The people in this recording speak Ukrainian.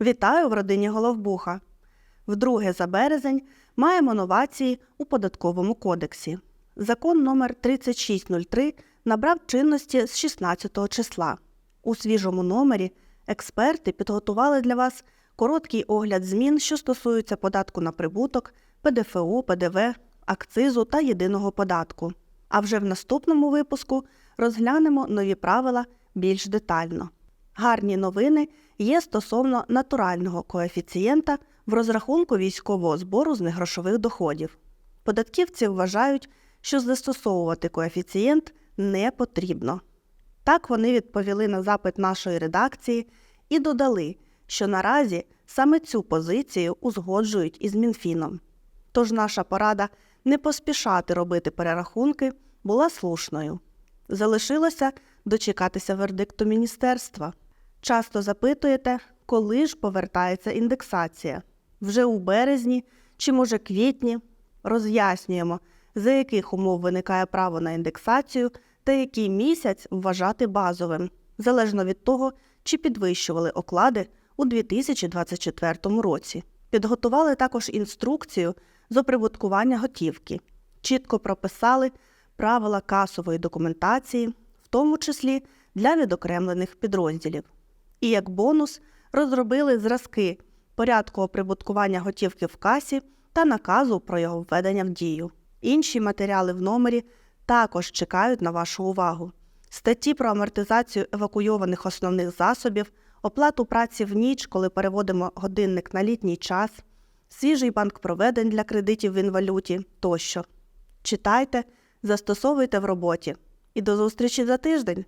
Вітаю в родині Головбуха. Вдруге за березень маємо новації у податковому кодексі. Закон номер 3603 набрав чинності з 16 числа. У свіжому номері експерти підготували для вас короткий огляд змін, що стосуються податку на прибуток, ПДФО, ПДВ, акцизу та єдиного податку. А вже в наступному випуску розглянемо нові правила більш детально. Гарні новини є стосовно натурального коефіцієнта в розрахунку військового збору з негрошових доходів. Податківці вважають, що застосовувати коефіцієнт не потрібно. Так вони відповіли на запит нашої редакції і додали, що наразі саме цю позицію узгоджують із Мінфіном. Тож наша порада не поспішати робити перерахунки була слушною. Залишилося дочекатися вердикту міністерства. Часто запитуєте, коли ж повертається індексація? Вже у березні чи може квітні? Роз'яснюємо, за яких умов виникає право на індексацію та який місяць вважати базовим, залежно від того, чи підвищували оклади у 2024 році. Підготували також інструкцію з оприбуткування готівки, чітко прописали правила касової документації, в тому числі для відокремлених підрозділів. І як бонус розробили зразки порядку оприбуткування готівки в касі та наказу про його введення в дію. Інші матеріали в номері також чекають на вашу увагу. Статті про амортизацію евакуйованих основних засобів, оплату праці в ніч, коли переводимо годинник на літній час, свіжий банк проведень для кредитів в інвалюті тощо. Читайте, застосовуйте в роботі. І до зустрічі за тиждень!